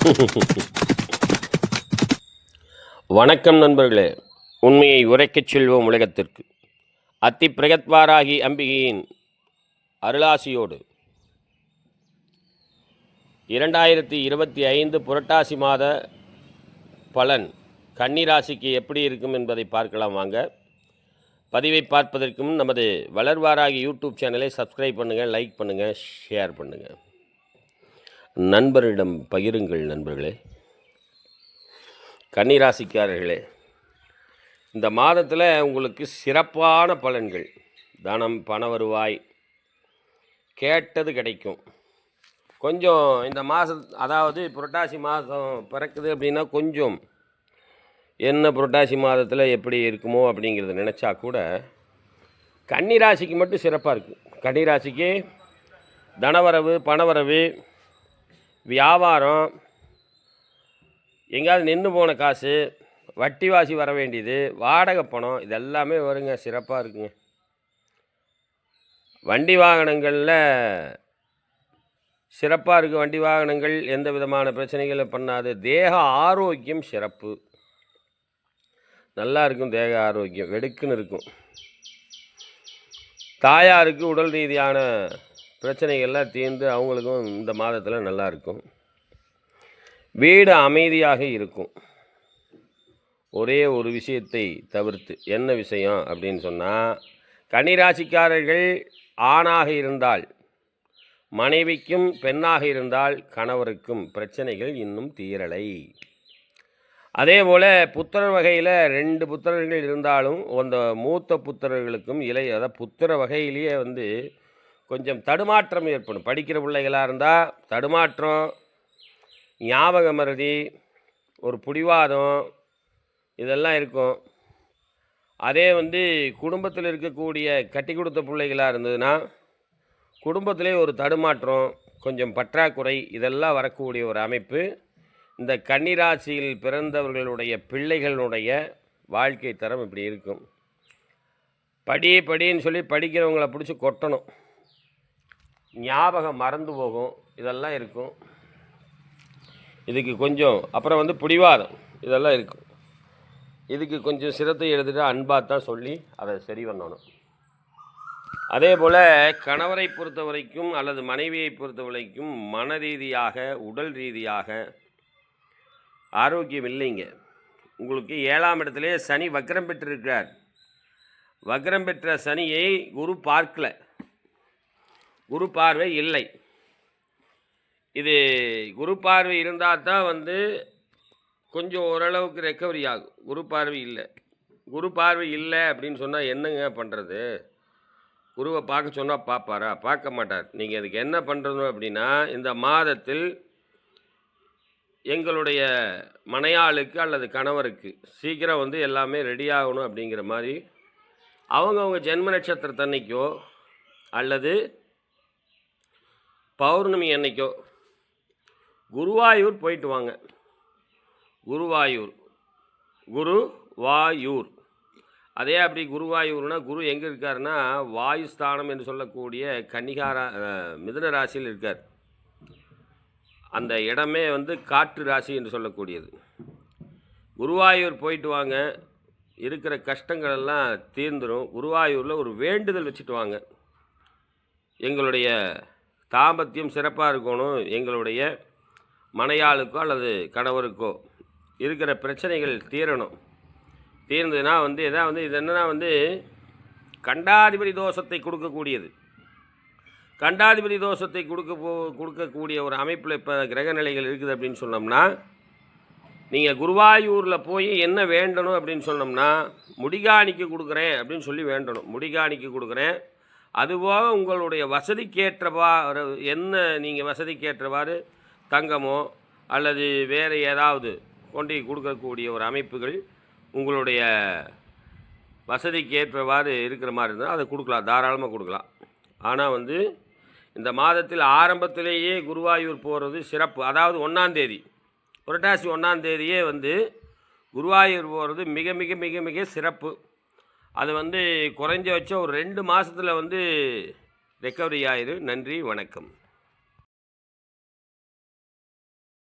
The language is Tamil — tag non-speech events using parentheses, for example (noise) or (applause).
(laughs) வணக்கம் நண்பர்களே. உண்மையை உரைக்கச் செல்வோம் உலகத்திற்கு. அத்தி பிரகத்வாராகி அம்பிகையின் அருளாசியோடு. இரண்டாயிரத்தி இருபத்தி ஐந்து புரட்டாசி மாத பலன் கன்னிராசிக்கு எப்படி இருக்கும் என்பதை பார்க்கலாம் வாங்க. பதிவை பார்ப்பதற்கும் நமது வளர்வாராகி யூடியூப் சேனலை சப்ஸ்கிரைப் பண்ணுங்கள் லைக் பண்ணுங்கள் ஷேர் பண்ணுங்கள் நண்பரிடம் பகிருங்கள் நண்பர்களே. கன்னிராசிக்காரர்களே இந்த மாதத்தில் உங்களுக்கு சிறப்பான பலன்கள். தனம் பண வருவாய் கேட்டது கிடைக்கும். கொஞ்சம் இந்த மாதம் அதாவது புரட்டாசி மாதம் பிறக்குது அப்படின்னா கொஞ்சம் என்ன புரட்டாசி மாதத்தில் எப்படி இருக்குமோ அப்படிங்கிறத நினச்சா கூட கன்னிராசிக்கு மட்டும் சிறப்பாக இருக்கும். கன்னிராசிக்கு தனவரவு பணவரவு வியாபாரம் எங்கேயாவது நின்று போன காசு வட்டி வாசி வர வேண்டியது வாடகை பணம் இதெல்லாமே வருங்க சிறப்பாக இருக்குங்க. வண்டி வாகனங்களில் சிறப்பாக இருக்குது வண்டி வாகனங்கள் எந்த விதமான பிரச்சனைகளும் பண்ணாது. தேக ஆரோக்கியம் சிறப்பு. நல்லா இருக்கும் தேக ஆரோக்கியம் வெடுக்குன்னு இருக்கும். தாயாருக்கு உடல் ரீதியான பிரச்சனைகள்லாம் தீர்ந்து அவங்களுக்கும் இந்த மாதத்தில் நல்லாயிருக்கும் வீடு அமைதியாக இருக்கும். ஒரே ஒரு விஷயத்தை தவிர்த்து என்ன விஷயம் அப்படின்னு சொன்னால் கன்னிராசிக்காரர்கள் ஆணாக இருந்தால் மனைவிக்கும் பெண்ணாக இருந்தால் கணவருக்கும் பிரச்சனைகள் இன்னும் தீரலை. அதே போல் புத்திரர் வகையில் ரெண்டு புத்திரர்கள் இருந்தாலும் அந்த மூத்த புத்திரர்களுக்கும் இளைய அதாவது புத்திர வகையிலேயே வந்து கொஞ்சம் தடுமாற்றம் ஏற்படும். படிக்கிற பிள்ளைகளாக இருந்தால் தடுமாற்றம் ஞாபக மறதி ஒரு பிடிவாதம் இதெல்லாம் இருக்கும். அதே வந்து குடும்பத்தில் இருக்கக்கூடிய கட்டி கொடுத்த பிள்ளைகளாக இருந்ததுன்னா குடும்பத்திலே ஒரு தடுமாற்றம் கொஞ்சம் பற்றாக்குறை இதெல்லாம் வரக்கூடிய ஒரு அமைப்பு. இந்த கன்னிராசியில் பிறந்தவர்களுடைய பிள்ளைகளுடைய வாழ்க்கை தரம் இப்படி இருக்கும். படி படின்னு சொல்லி படிக்கிறவங்கள பிடிச்சி கொட்டணும். ஞாபகம் மறந்து போகும். இதெல்லாம் இருக்கும். இதுக்கு கொஞ்சம் அப்புறம் வந்து பிடிவாதம். இதெல்லாம் இருக்கும். இதுக்கு கொஞ்சம் சிரத்தை எழுதிட்டு அன்பாக தான் சொல்லி அதை சரி பண்ணணும். அதே போல் கணவரை பொறுத்த வரைக்கும் அல்லது மனைவியை பொறுத்த வரைக்கும் மன ரீதியாக உடல் ரீதியாக ஆரோக்கியம் இல்லைங்க. உங்களுக்கு ஏழாம் இடத்திலே சனி வக்ரம் பெற்றிருக்கிறார். வக்ரம் பெற்ற சனியை குரு பார்க்கல. குரு பார்வை இல்லை. இது குரு பார்வை இருந்தால் தான் வந்து கொஞ்சம் ஓரளவுக்கு ரெக்கவரி ஆகும். குரு பார்வை இல்லை. குரு பார்வை இல்லை அப்படின்னு சொன்னால் என்னங்க பண்ணுறது? குருவை பார்க்க சொன்னால் பார்ப்பாரா? பார்க்க மாட்டார். நீங்கள் அதுக்கு என்ன பண்ணுறது அப்படின்னா இந்த மாதத்தில் எங்களுடைய மனையாளுக்கு அல்லது கணவருக்கு சீக்கிரம் வந்து எல்லாமே ரெடி ஆகணும் அப்படிங்கிற மாதிரி அவங்கவுங்க ஜென்ம நட்சத்திரத்தன்னைக்கோ அல்லது பௌர்ணமி அன்னைக்கோ குருவாயூர் போயிட்டு வாங்க. குருவாயூர். குரு வாயூர் அதே அப்படி குருவாயூர்னா குரு எங்கே இருக்காருன்னா வாயுஸ்தானம் என்று சொல்லக்கூடிய கன்னிகாரா மிதன மிதுன ராசியில் இருக்கார். அந்த இடமே வந்து காற்று ராசி என்று சொல்லக்கூடியது. குருவாயூர் போயிட்டு வாங்க. இருக்கிற கஷ்டங்கள் எல்லாம் தீர்ந்துடும் குருவாயூரில் ஒரு வேண்டுதல் வச்சுட்டு வாங்க. எங்களுடைய தாம்பத்தியம் சிறப்பாக இருக்கணும் எங்களுடைய மனையாளுக்கோ அல்லது கணவருக்கோ. இருக்கிற பிரச்சனைகள் தீரணும். தீர்ந்ததுன்னா வந்து இதான் வந்து இது என்னன்னா வந்து கண்டாதிபதி தோஷத்தை கொடுக்கக்கூடியது. கண்டாதிபதி தோஷத்தை கொடுக்க போ கொடுக்கக்கூடிய ஒரு அமைப்பில் இப்போ கிரக நிலைகள் இருக்குது அப்படின்னு சொன்னோம்னா நீங்கள் குருவாயூரில் போய் என்ன வேண்டணும் அப்படின்னு சொன்னோம்னா முடிகாணிக்கு கொடுக்குறேன் அப்படின்னு சொல்லி வேண்டணும். முடிகாணிக்கு கொடுக்குறேன். அதுபோக உங்களுடைய வசதிக்கேற்றவா என்ன நீங்கள் வசதிக்கேற்றவாறு தங்கமோ அல்லது வேறு ஏதாவது கொண்டு கொடுக்கக்கூடிய ஒரு அமைப்புகள் உங்களுடைய வசதிக்கு ஏற்றவாறு இருக்கிற மாதிரி இருந்தால் அதை கொடுக்கலாம் தாராளமாக கொடுக்கலாம். ஆனால் வந்து இந்த மாதத்தில் ஆரம்பத்திலேயே குருவாயூர் போகிறது சிறப்பு. அதாவது ஒன்றாந்தேதி புரட்டாசி ஒன்றாந்தேதியே வந்து குருவாயூர் போகிறது மிக மிக மிக மிக சிறப்பு. அது வந்து குறைஞ்ச ஒரு ரெண்டு மாதத்தில் வந்து ரெக்கவரி ஆயிரு. நன்றி வணக்கம்.